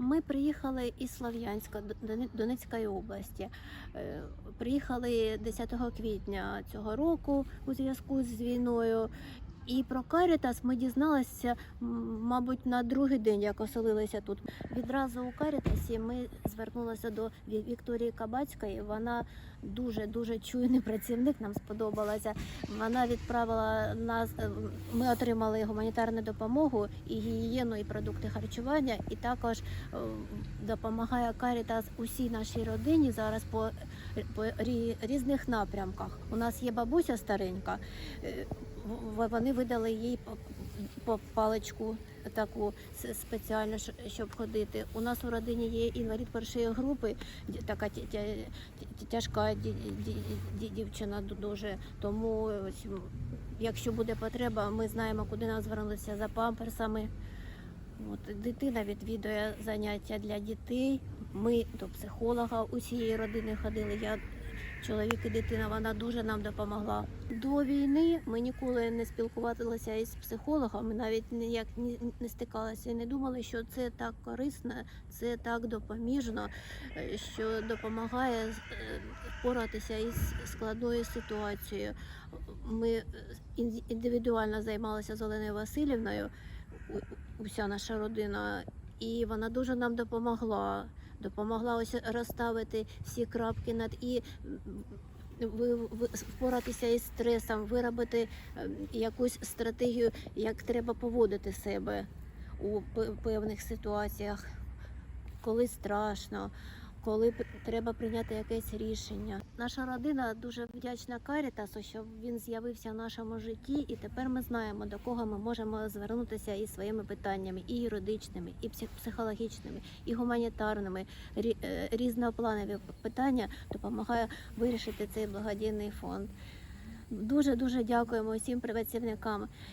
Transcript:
Ми приїхали із Слов'янська Донецької області. Е, Приїхали 10 квітня цього року у зв'язку з війною. І про Карітас ми дізналися, мабуть, на другий день, як оселилися тут. Відразу у Карітасі ми звернулися до Вікторії Кабацької. Вона дуже дуже чуйний працівник. Нам сподобалася. Вона відправила нас. е, Ми отримали гуманітарну допомогу і гігієну, і продукти харчування, і також е, допомагає Карітас усій нашій родині зараз по, по різних напрямках. У нас є бабуся старенька. Вони видали їй паличку таку спеціально, щоб ходити. У нас у родині є інвалід першої групи, така тя- тя- тя- тяжка ді- ді- ді- дівчина дуже. Тому якщо буде потреба, ми знаємо, куди нам звернутися за памперсами. От, дитина відвідує заняття для дітей. Ми до психолога усієї родини ходили. Я чоловік і дитина, вона дуже нам допомогла. До війни ми ніколи не спілкувалися із психологами, навіть ніяк ні- не стикалися і не думали, що це так корисно, це так допоміжно, е, що допомагає е, впоратися із складною ситуацією. Ми е, індивідуально займалися з Оленою Васильівною, уся наша родина, і вона дуже нам допомогла. Допомогла ось розставити всі крапки над і впоратися із стресом, виробити ем, якусь стратегію, як треба поводити себе у пе- певних ситуаціях, коли страшно, коли треба прийняти якесь рішення. Наша родина дуже вдячна Карітасу, що він з'явився в нашому житті, і тепер ми знаємо, до кого ми можемо звернутися із своїми питаннями, і юридичними, і псих- психологічними, і гуманітарними. Е, Різнопланові питання допомагає вирішити цей благодійний фонд. Дуже дуже дякуємо усім працівникам.